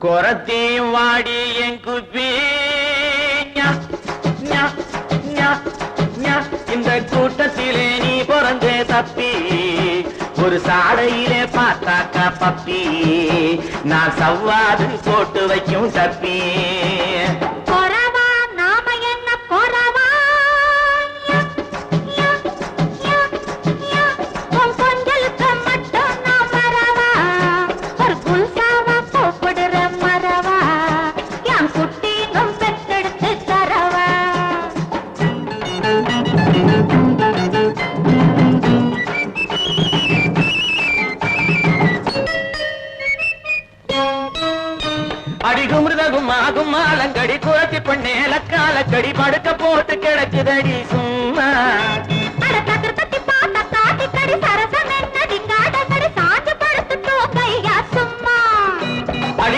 குரத்தையும் வாடி என் குப்பி. இந்த கூட்டத்திலே நீ பிறந்தே தப்பி. ஒரு சாடையிலே பார்த்தாக்கா பப்பி. நான் சவ்வாது போட்டு வைக்கும் தப்பி. குட்டினும் பெத்தெடுத்து தரவா. அடிகுமிருதகும் ஆகும் ஆலங்கடி குரத்தி பண்ணே லக்காலக்கடி படுக்க போட்டு கிடக்குதடி சும்மா.